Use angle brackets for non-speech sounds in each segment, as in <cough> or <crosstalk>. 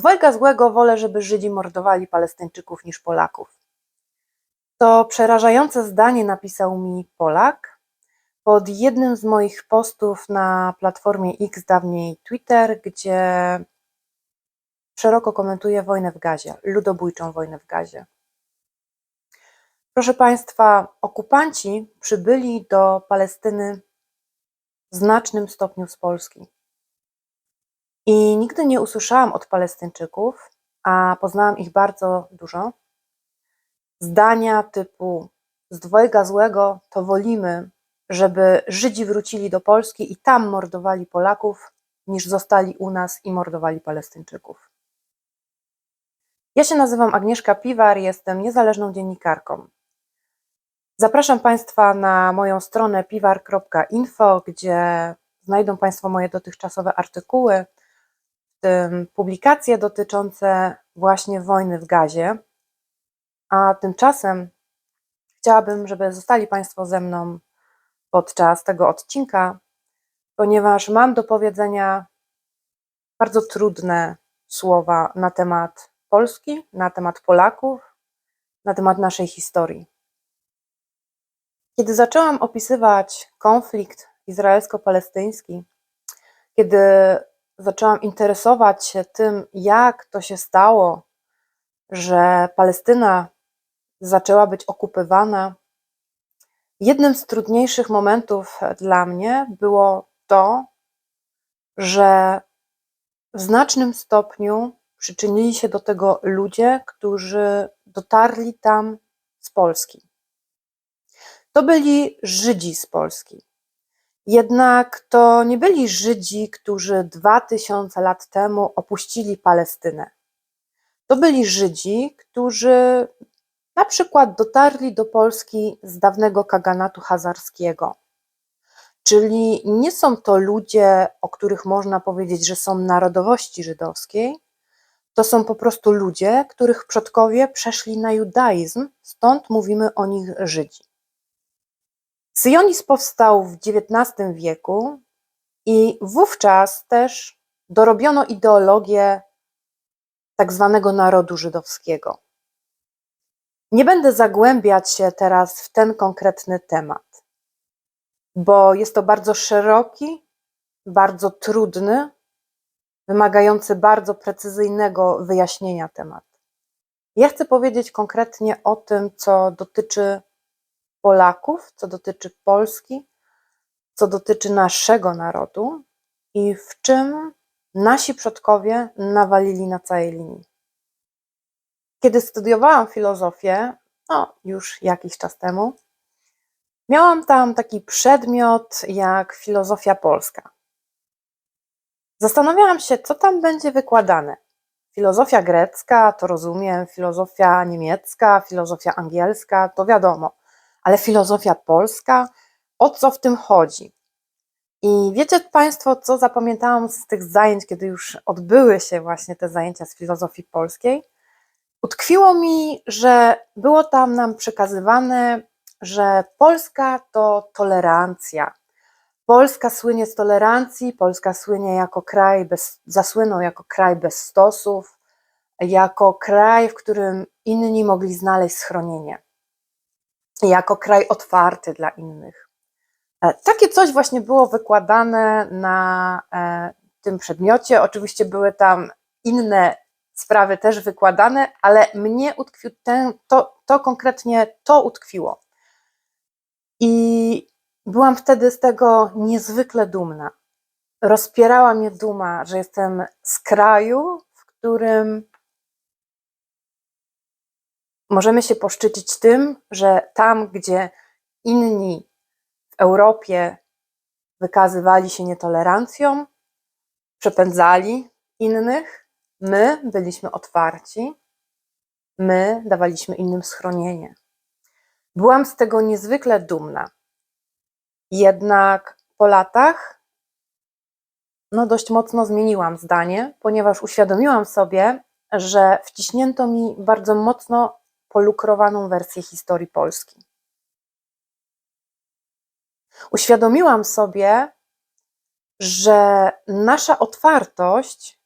dwojga złego wolę, żeby Żydzi mordowali Palestyńczyków niż Polaków. To przerażające zdanie napisał mi Polak pod jednym z moich postów na platformie X, dawniej Twitter, gdzie szeroko komentuje wojnę w Gazie, ludobójczą wojnę w Gazie. Proszę Państwa, okupanci przybyli do Palestyny w znacznym stopniu z Polski. I nigdy nie usłyszałam od Palestyńczyków, a poznałam ich bardzo dużo, zdania typu z dwojga złego to wolimy, żeby Żydzi wrócili do Polski i tam mordowali Polaków, niż zostali u nas i mordowali Palestyńczyków. Ja się nazywam Agnieszka Piwar, jestem niezależną dziennikarką. Zapraszam Państwa na moją stronę piwar.info, gdzie znajdą Państwo moje dotychczasowe artykuły, publikacje dotyczące właśnie wojny w Gazie. A tymczasem chciałabym, żeby zostali Państwo ze mną podczas tego odcinka, ponieważ mam do powiedzenia bardzo trudne słowa na temat Polski, na temat Polaków, na temat naszej historii. Kiedy zaczęłam opisywać konflikt izraelsko-palestyński, kiedy zaczęłam interesować się tym, jak to się stało, że Palestyna zaczęła być okupywana, jednym z trudniejszych momentów dla mnie było to, że w znacznym stopniu przyczynili się do tego ludzie, którzy dotarli tam z Polski. To byli Żydzi z Polski. Jednak to nie byli Żydzi, którzy dwa tysiące lat temu opuścili Palestynę. To byli Żydzi, którzy na przykład dotarli do Polski z dawnego kaganatu hazarskiego. Czyli nie są to ludzie, o których można powiedzieć, że są narodowości żydowskiej, to są po prostu ludzie, których przodkowie przeszli na judaizm, stąd mówimy o nich Żydzi. Syjonizm powstał w XIX wieku i wówczas też dorobiono ideologię tak zwanego narodu żydowskiego. Nie będę zagłębiać się teraz w ten konkretny temat, bo jest to bardzo szeroki, bardzo trudny, wymagający bardzo precyzyjnego wyjaśnienia temat. Ja chcę powiedzieć konkretnie o tym, co dotyczy Polaków, co dotyczy Polski, co dotyczy naszego narodu i w czym nasi przodkowie nawalili na całej linii. Kiedy studiowałam filozofię, no już jakiś czas temu, miałam tam taki przedmiot jak filozofia polska. Zastanawiałam się, co tam będzie wykładane. Filozofia grecka, to rozumiem, filozofia niemiecka, filozofia angielska, to wiadomo, ale filozofia polska, o co w tym chodzi? I wiecie Państwo, co zapamiętałam z tych zajęć, kiedy już odbyły się właśnie te zajęcia z filozofii polskiej? Utkwiło mi, że było tam nam przekazywane, że Polska to tolerancja. Polska słynie z tolerancji, Polska słynie jako kraj bez, zasłynął jako kraj bez stosów, jako kraj, w którym inni mogli znaleźć schronienie, jako kraj otwarty dla innych. E, Takie coś właśnie było wykładane na e, tym przedmiocie. Oczywiście były tam inne sprawy też wykładane, ale mnie utkwił ten, to, to konkretnie to utkwiło. I byłam wtedy z tego niezwykle dumna. Rozpierała mnie duma, że jestem z kraju, w którym możemy się poszczycić tym, że tam, gdzie inni w Europie wykazywali się nietolerancją, przepędzali innych, my byliśmy otwarci, my dawaliśmy innym schronienie. Byłam z tego niezwykle dumna. Jednak po latach no dość mocno zmieniłam zdanie, ponieważ uświadomiłam sobie, że wciśnięto mi bardzo mocno polukrowaną wersję historii Polski. Uświadomiłam sobie, że nasza otwartość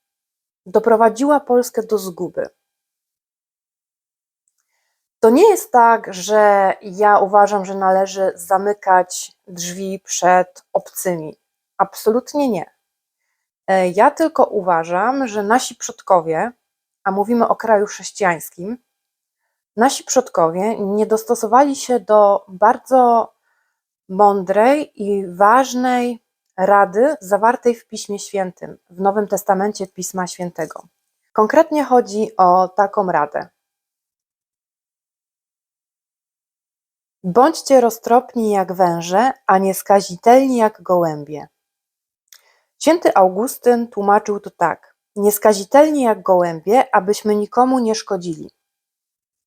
doprowadziła Polskę do zguby. To nie jest tak, że ja uważam, że należy zamykać drzwi przed obcymi. Absolutnie nie. E, Ja tylko uważam, że nasi przodkowie, a mówimy o kraju chrześcijańskim, nasi przodkowie nie dostosowali się do bardzo mądrej i ważnej rady zawartej w Piśmie Świętym, w Nowym Testamencie Pisma Świętego. Konkretnie chodzi o taką radę. Bądźcie roztropni jak węże, a nieskazitelni jak gołębie. Święty Augustyn tłumaczył to tak: Nieskazitelni jak gołębie, abyśmy nikomu nie szkodzili.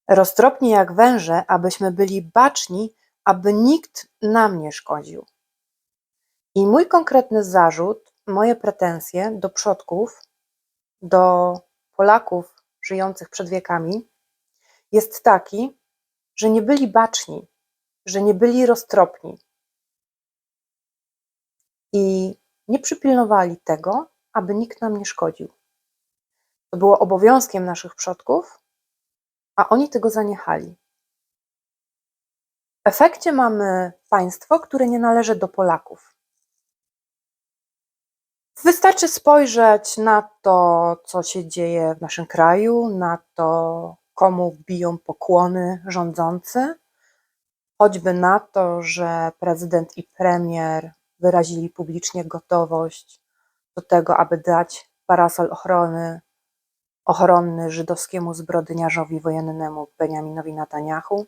Roztropni jak węże, abyśmy byli baczni, aby nikt nam nie szkodził. I mój konkretny zarzut, moje pretensje do przodków, do Polaków żyjących przed wiekami, jest taki, że nie byli baczni, że nie byli roztropni i nie przypilnowali tego, aby nikt nam nie szkodził. To było obowiązkiem naszych przodków, a oni tego zaniechali. W efekcie mamy państwo, które nie należy do Polaków. Wystarczy spojrzeć na to, co się dzieje w naszym kraju, na to, komu biją pokłony rządzący, choćby na to, że prezydent i premier wyrazili publicznie gotowość do tego, aby dać parasol ochrony ochronny żydowskiemu zbrodniarzowi wojennemu Benjaminowi Netanyahu.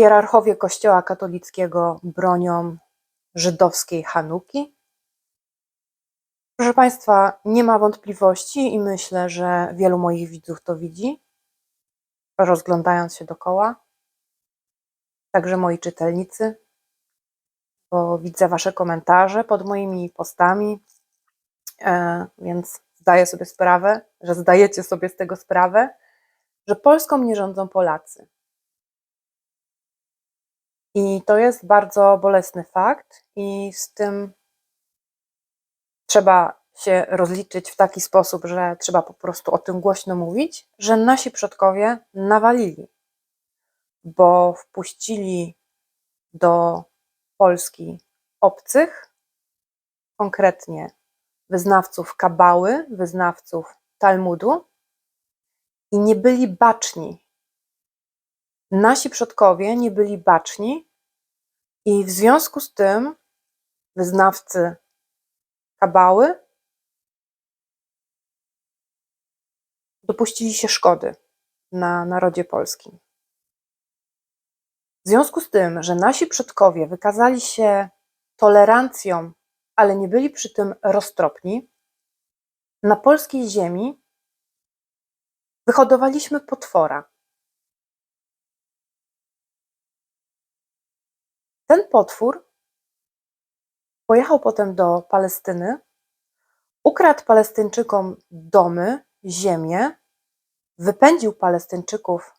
Hierarchowie Kościoła katolickiego bronią żydowskiej Hanuki. Proszę Państwa, nie ma wątpliwości i myślę, że wielu moich widzów to widzi, rozglądając się dokoła, także moi czytelnicy, bo widzę Wasze komentarze pod moimi postami, e, więc zdaję sobie sprawę, że zdajecie sobie z tego sprawę, że Polską nie rządzą Polacy. I to jest bardzo bolesny fakt, i z tym trzeba się rozliczyć w taki sposób, że trzeba po prostu o tym głośno mówić, że nasi przodkowie nawalili, bo wpuścili do Polski obcych, konkretnie wyznawców kabały, wyznawców Talmudu i nie byli baczni. Nasi przodkowie nie byli baczni i w związku z tym wyznawcy kabały dopuścili się szkody na narodzie polskim. W związku z tym, że nasi przodkowie wykazali się tolerancją, ale nie byli przy tym roztropni, na polskiej ziemi wyhodowaliśmy potwora. Ten potwór pojechał potem do Palestyny, ukradł Palestyńczykom domy, ziemię, wypędził Palestyńczyków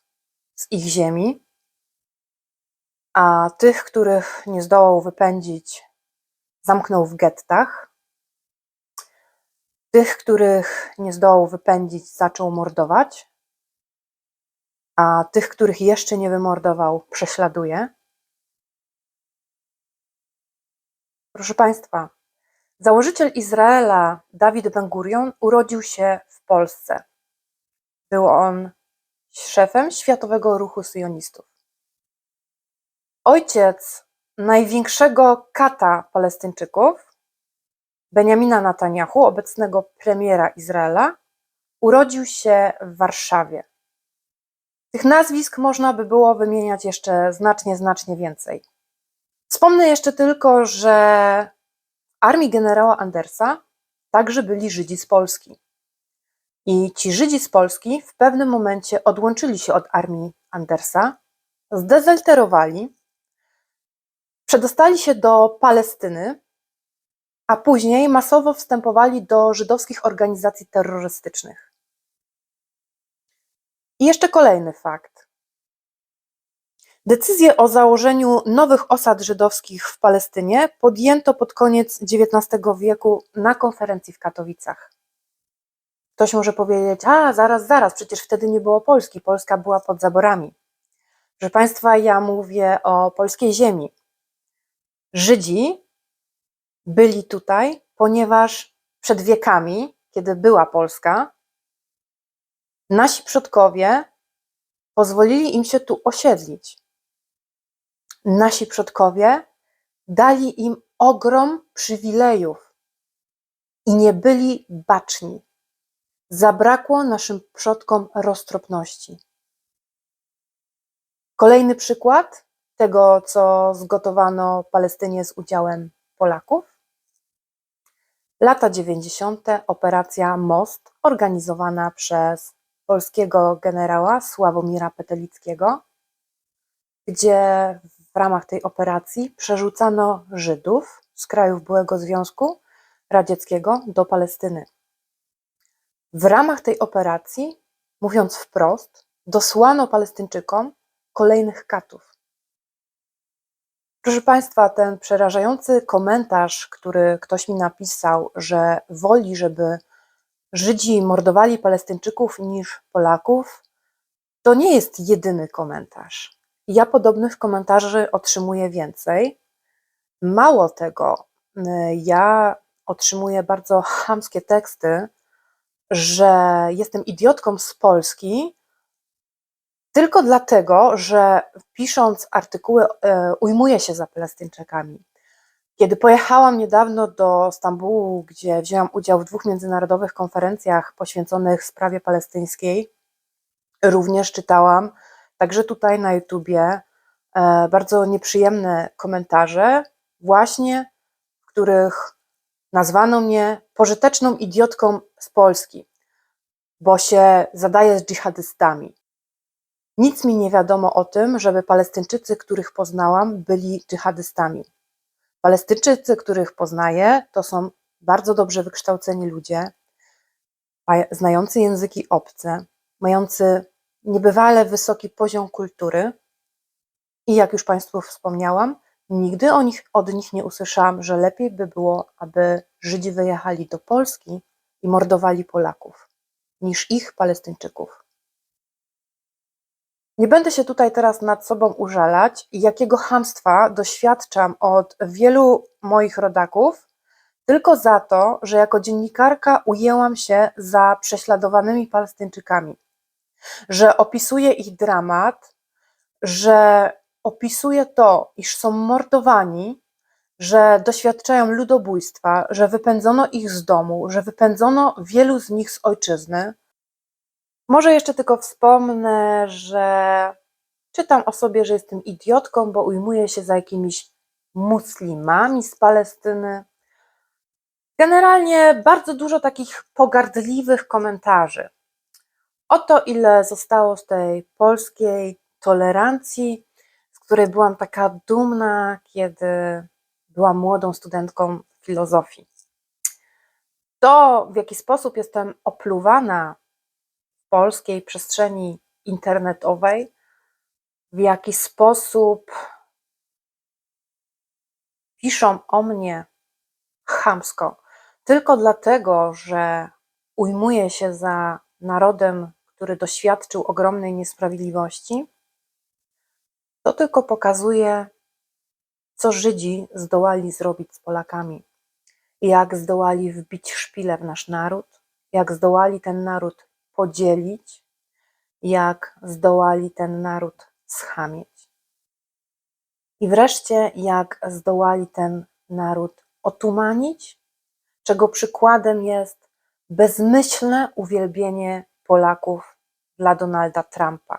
z ich ziemi, a tych, których nie zdołał wypędzić, zamknął w gettach. Tych, których nie zdołał wypędzić, zaczął mordować, a tych, których jeszcze nie wymordował, prześladuje. Proszę Państwa, założyciel Izraela, Dawid Ben-Gurion, urodził się w Polsce. Był on szefem Światowego Ruchu Syjonistów. Ojciec największego kata Palestyńczyków, Benjamina Netanyahu, obecnego premiera Izraela, urodził się w Warszawie. Tych nazwisk można by było wymieniać jeszcze znacznie, znacznie więcej. Wspomnę jeszcze tylko, że w armii generała Andersa także byli Żydzi z Polski. I ci Żydzi z Polski w pewnym momencie odłączyli się od armii Andersa, zdezerterowali, przedostali się do Palestyny, a później masowo wstępowali do żydowskich organizacji terrorystycznych. I jeszcze kolejny fakt. Decyzję o założeniu nowych osad żydowskich w Palestynie podjęto pod koniec XIX wieku na konferencji w Katowicach. Ktoś może powiedzieć: A, zaraz, zaraz, przecież wtedy nie było Polski, Polska była pod zaborami. Proszę Państwa, ja mówię o polskiej ziemi. Żydzi byli tutaj, ponieważ przed wiekami, kiedy była Polska, nasi przodkowie pozwolili im się tu osiedlić. Nasi przodkowie dali im ogrom przywilejów i nie byli baczni. Zabrakło naszym przodkom roztropności. Kolejny przykład tego, co zgotowano Palestynie z udziałem Polaków. Lata 90. operacja Most, organizowana przez polskiego generała Sławomira Petelickiego, gdzie w ramach tej operacji przerzucano Żydów z krajów byłego Związku Radzieckiego do Palestyny. W ramach tej operacji, mówiąc wprost, dosłano Palestyńczykom kolejnych katów. Proszę Państwa, ten przerażający komentarz, który ktoś mi napisał, że woli, żeby Żydzi mordowali Palestyńczyków niż Polaków, to nie jest jedyny komentarz. Ja podobnych komentarzy otrzymuję więcej. Mało tego, ja otrzymuję bardzo <laughs> chamskie teksty, że jestem idiotką z Polski, tylko dlatego, że pisząc artykuły e, ujmuję się za Palestyńczykami. Kiedy pojechałam niedawno do Stambułu, gdzie wzięłam udział w dwóch międzynarodowych konferencjach poświęconych sprawie palestyńskiej, również czytałam, także tutaj na YouTubie, e, bardzo nieprzyjemne komentarze, właśnie w których nazwano mnie pożyteczną idiotką z Polski, bo się zadaję z dżihadystami. Nic mi nie wiadomo o tym, żeby Palestyńczycy, których poznałam, byli dżihadystami. Palestyńczycy, których poznaję, to są bardzo dobrze wykształceni ludzie, znający języki obce, mający niebywale wysoki poziom kultury i jak już Państwu wspomniałam, nigdy o nich, od nich nie usłyszałam, że lepiej by było, aby Żydzi wyjechali do Polski i mordowali Polaków, niż ich Palestyńczyków. Nie będę się tutaj teraz nad sobą użalać, jakiego hamstwa doświadczam od wielu moich rodaków, tylko za to, że jako dziennikarka ujęłam się za prześladowanymi Palestyńczykami, że opisuję ich dramat, że opisuję to, iż są mordowani, że doświadczają ludobójstwa, że wypędzono ich z domu, że wypędzono wielu z nich z ojczyzny może jeszcze tylko wspomnę, że czytam o sobie, że jestem idiotką, bo ujmuję się za jakimiś muslimami z Palestyny. Generalnie bardzo dużo takich pogardliwych komentarzy. Oto ile zostało z tej polskiej tolerancji, z której byłam taka dumna, kiedy byłam młodą studentką filozofii. To, w jaki sposób jestem opluwana polskiej przestrzeni internetowej, w jaki sposób piszą o mnie chamsko, tylko dlatego, że ujmuję się za narodem, który doświadczył ogromnej niesprawiedliwości, to tylko pokazuje, co Żydzi zdołali zrobić z Polakami, jak zdołali wbić szpilę w nasz naród, jak zdołali ten naród podzielić, jak zdołali ten naród schamieć. I wreszcie, jak zdołali ten naród otumanić, czego przykładem jest bezmyślne uwielbienie Polaków dla Donalda Trumpa.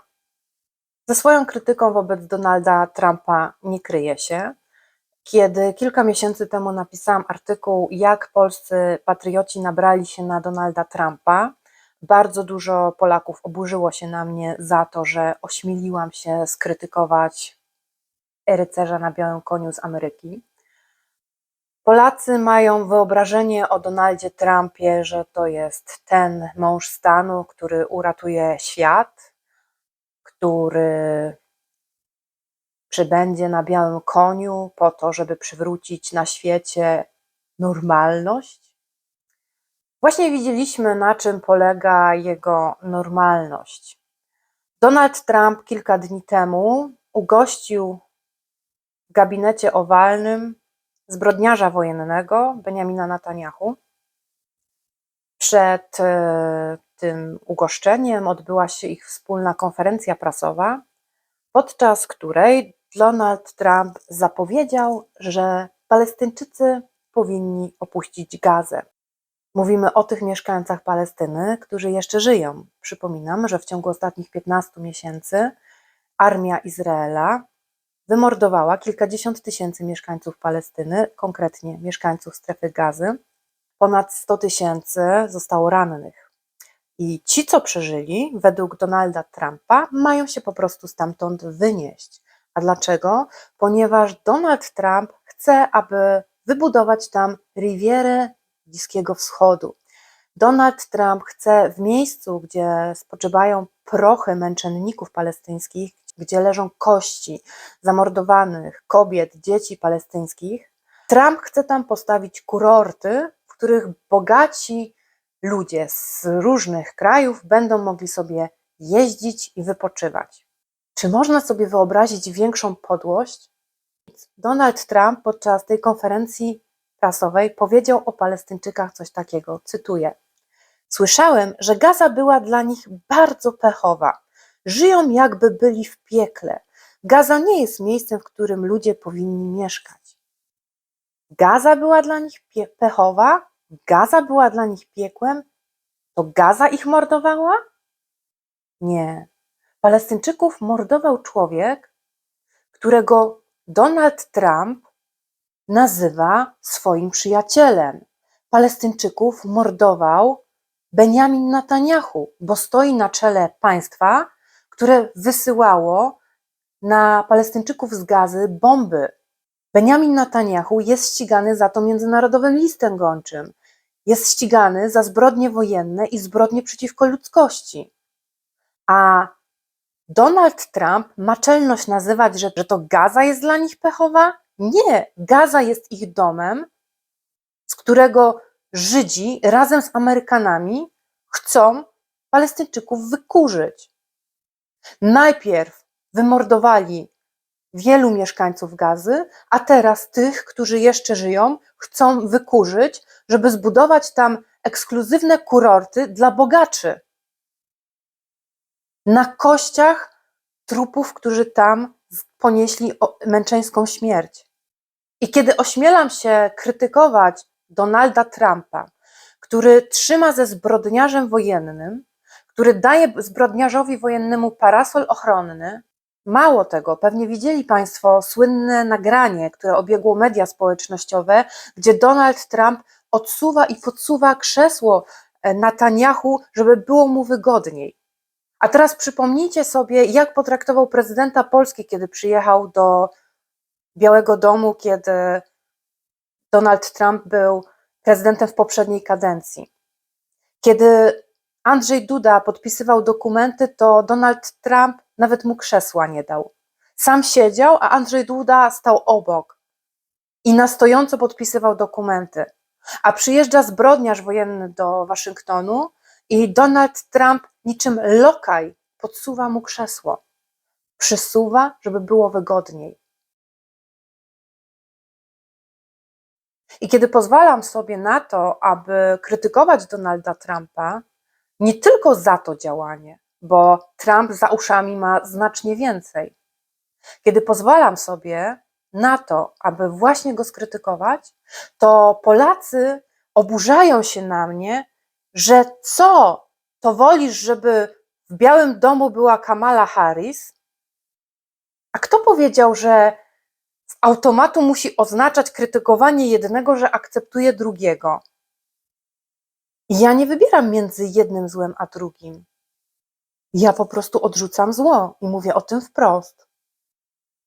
Ze swoją krytyką wobec Donalda Trumpa nie kryje się. Kiedy kilka miesięcy temu napisałam artykuł, jak polscy patrioci nabrali się na Donalda Trumpa, bardzo dużo Polaków oburzyło się na mnie za to, że ośmieliłam się skrytykować rycerza na białym koniu z Ameryki. Polacy mają wyobrażenie o Donaldzie Trumpie, że to jest ten mąż stanu, który uratuje świat, który przybędzie na białym koniu po to, żeby przywrócić na świecie normalność. Właśnie widzieliśmy, na czym polega jego normalność. Donald Trump kilka dni temu ugościł w gabinecie owalnym zbrodniarza wojennego Benjamina Netanyahu. Przed e, tym ugoszczeniem odbyła się ich wspólna konferencja prasowa, podczas której Donald Trump zapowiedział, że Palestyńczycy powinni opuścić Gazę. Mówimy o tych mieszkańcach Palestyny, którzy jeszcze żyją. Przypominam, że w ciągu ostatnich 15 miesięcy armia Izraela wymordowała kilkadziesiąt tysięcy mieszkańców Palestyny, konkretnie mieszkańców strefy gazy. Ponad 100 tysięcy zostało rannych. I ci, co przeżyli, według Donalda Trumpa, mają się po prostu stamtąd wynieść. A dlaczego? Ponieważ Donald Trump chce, aby wybudować tam Rivierę Bliskiego Wschodu. Donald Trump chce w miejscu, gdzie spoczywają prochy męczenników palestyńskich, gdzie leżą kości zamordowanych kobiet, dzieci palestyńskich, Trump chce tam postawić kurorty, w których bogaci ludzie z różnych krajów będą mogli sobie jeździć i wypoczywać. Czy można sobie wyobrazić większą podłość? Donald Trump podczas tej konferencji prasowej powiedział o Palestyńczykach coś takiego, cytuję: Słyszałem, że Gaza była dla nich bardzo pechowa. Żyją jakby byli w piekle. Gaza nie jest miejscem, w którym ludzie powinni mieszkać. Gaza była dla nich pechowa? Gaza była dla nich piekłem? To Gaza ich mordowała? Nie. Palestyńczyków mordował człowiek, którego Donald Trump nazywa swoim przyjacielem. Palestyńczyków mordował Benjamin Netanyahu, bo stoi na czele państwa, które wysyłało na Palestyńczyków z gazy bomby. Benjamin Netanyahu jest ścigany za to międzynarodowym listem gończym. Jest ścigany za zbrodnie wojenne i zbrodnie przeciwko ludzkości. A Donald Trump ma czelność nazywać, że, że to Gaza jest dla nich pechowa? Nie, Gaza jest ich domem, z którego Żydzi razem z Amerykanami chcą Palestyńczyków wykurzyć. Najpierw wymordowali wielu mieszkańców Gazy, a teraz tych, którzy jeszcze żyją, chcą wykurzyć, żeby zbudować tam ekskluzywne kurorty dla bogaczy. Na kościach trupów, którzy tam ponieśli męczeńską śmierć. I kiedy ośmielam się krytykować Donalda Trumpa, który trzyma ze zbrodniarzem wojennym, który daje zbrodniarzowi wojennemu parasol ochronny, Mało tego, pewnie widzieli Państwo słynne nagranie, które obiegło media społecznościowe, gdzie Donald Trump odsuwa i podsuwa krzesło e, Netanyahu, żeby było mu wygodniej. A teraz przypomnijcie sobie, jak potraktował prezydenta Polski, kiedy przyjechał do Białego Domu, kiedy Donald Trump był prezydentem w poprzedniej kadencji. Kiedy Andrzej Duda podpisywał dokumenty, to Donald Trump nawet mu krzesła nie dał. Sam siedział, a Andrzej Duda stał obok i na stojąco podpisywał dokumenty. A przyjeżdża zbrodniarz wojenny do Waszyngtonu i Donald Trump niczym lokaj podsuwa mu krzesło. Przysuwa, żeby było wygodniej. I kiedy pozwalam sobie na to, aby krytykować Donalda Trumpa, nie tylko za to działanie, bo Trump za uszami ma znacznie więcej. Kiedy pozwalam sobie na to, aby właśnie go skrytykować, to Polacy oburzają się na mnie, że co, to wolisz, żeby w Białym Domu była Kamala Harris? A kto powiedział, że automatu musi oznaczać krytykowanie jednego, że akceptuje drugiego? Ja nie wybieram między jednym złem a drugim. Ja po prostu odrzucam zło i mówię o tym wprost.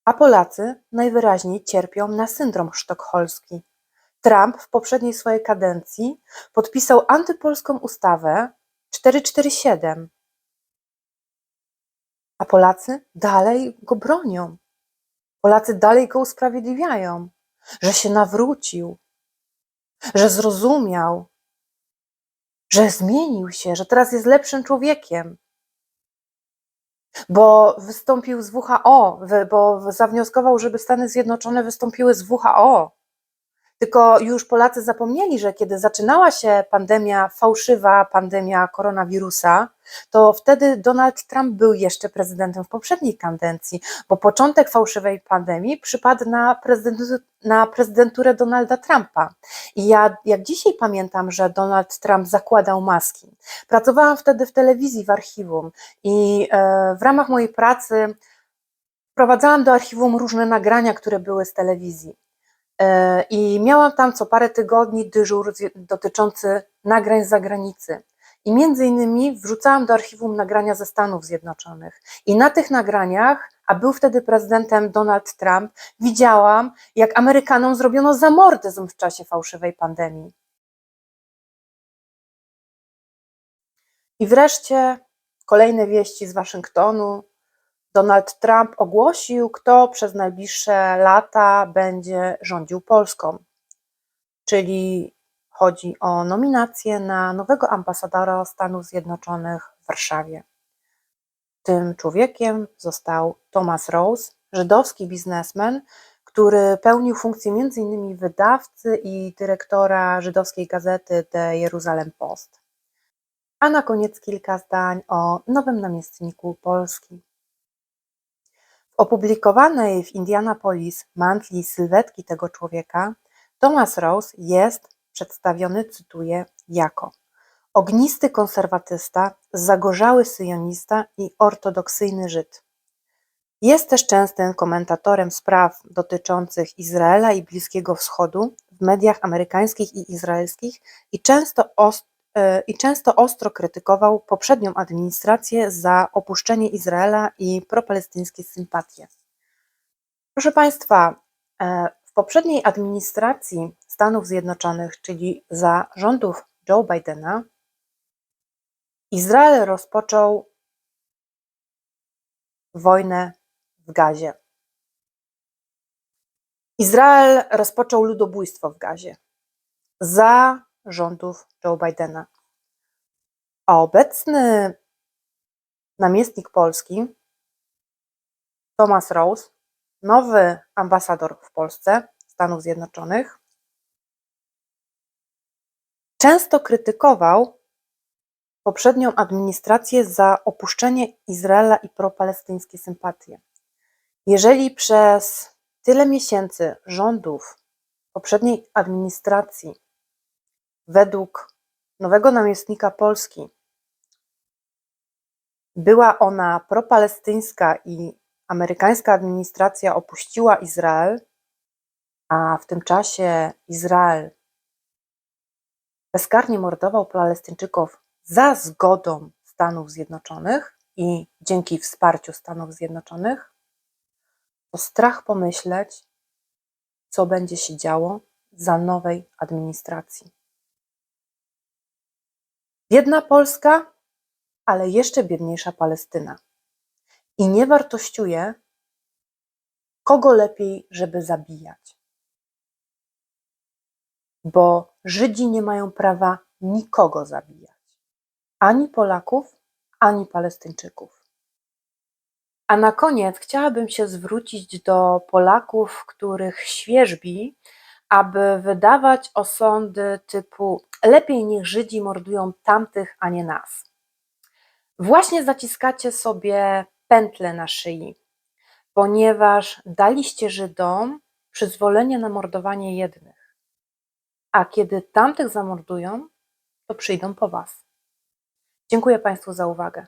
A Polacy najwyraźniej cierpią na syndrom sztokholmski. Trump w poprzedniej swojej kadencji podpisał antypolską ustawę 447. A Polacy dalej go bronią. Polacy dalej go usprawiedliwiają, że się nawrócił, że zrozumiał, że zmienił się, że teraz jest lepszym człowiekiem, bo wystąpił z WHO, bo zawnioskował, żeby Stany Zjednoczone wystąpiły z WHO. Tylko już Polacy zapomnieli, że kiedy zaczynała się pandemia, fałszywa pandemia koronawirusa, to wtedy Donald Trump był jeszcze prezydentem w poprzedniej kadencji, bo początek fałszywej pandemii przypadł na, prezydentu, na prezydenturę Donalda Trumpa. I ja jak dzisiaj pamiętam, że Donald Trump zakładał maski. Pracowałam wtedy w telewizji, w archiwum i e, w ramach mojej pracy wprowadzałam do archiwum różne nagrania, które były z telewizji. E, I miałam tam co parę tygodni dyżur dotyczący nagrań z zagranicy. I między innymi wrzucałam do archiwum nagrania ze Stanów Zjednoczonych. I na tych nagraniach, a był wtedy prezydentem Donald Trump, widziałam, jak Amerykanom zrobiono zamordyzm w czasie fałszywej pandemii. I wreszcie kolejne wieści z Waszyngtonu. Donald Trump ogłosił, kto przez najbliższe lata będzie rządził Polską. Czyli chodzi o nominację na nowego ambasadora Stanów Zjednoczonych w Warszawie. Tym człowiekiem został Thomas Rose, żydowski biznesmen, który pełnił funkcję m.in. wydawcy i dyrektora żydowskiej gazety The Jerusalem Post. A na koniec kilka zdań o nowym namiestniku Polski. W opublikowanej w Indianapolis mantli sylwetki tego człowieka Thomas Rose jest przedstawiony, cytuję, jako ognisty konserwatysta, zagorzały syjonista i ortodoksyjny Żyd. Jest też częstym komentatorem spraw dotyczących Izraela i Bliskiego Wschodu w mediach amerykańskich i izraelskich i często, e, i często ostro krytykował poprzednią administrację za opuszczenie Izraela i propalestyńskie sympatie. Proszę Państwa, e, poprzedniej administracji Stanów Zjednoczonych, czyli za rządów Joe Bidena, Izrael rozpoczął wojnę w Gazie. Izrael rozpoczął ludobójstwo w Gazie za rządów Joe Bidena. A obecny namiestnik Polski, Thomas Rose, nowy ambasador w Polsce, Stanów Zjednoczonych, często krytykował poprzednią administrację za opuszczenie Izraela i propalestyńskie sympatie. Jeżeli przez tyle miesięcy rządów poprzedniej administracji, według nowego namiestnika Polski, była ona propalestyńska i amerykańska administracja opuściła Izrael, a w tym czasie Izrael bezkarnie mordował Palestyńczyków za zgodą Stanów Zjednoczonych i dzięki wsparciu Stanów Zjednoczonych, to strach pomyśleć, co będzie się działo za nowej administracji. Biedna Polska, ale jeszcze biedniejsza Palestyna. I nie wartościuje, kogo lepiej, żeby zabijać. Bo Żydzi nie mają prawa nikogo zabijać ani Polaków, ani Palestyńczyków. A na koniec chciałabym się zwrócić do Polaków, których świerzbi, aby wydawać osądy typu lepiej niech Żydzi mordują tamtych, a nie nas. Właśnie zaciskacie sobie pętlę na szyi, ponieważ daliście Żydom przyzwolenie na mordowanie jednych, a kiedy tamtych zamordują, to przyjdą po was. Dziękuję Państwu za uwagę.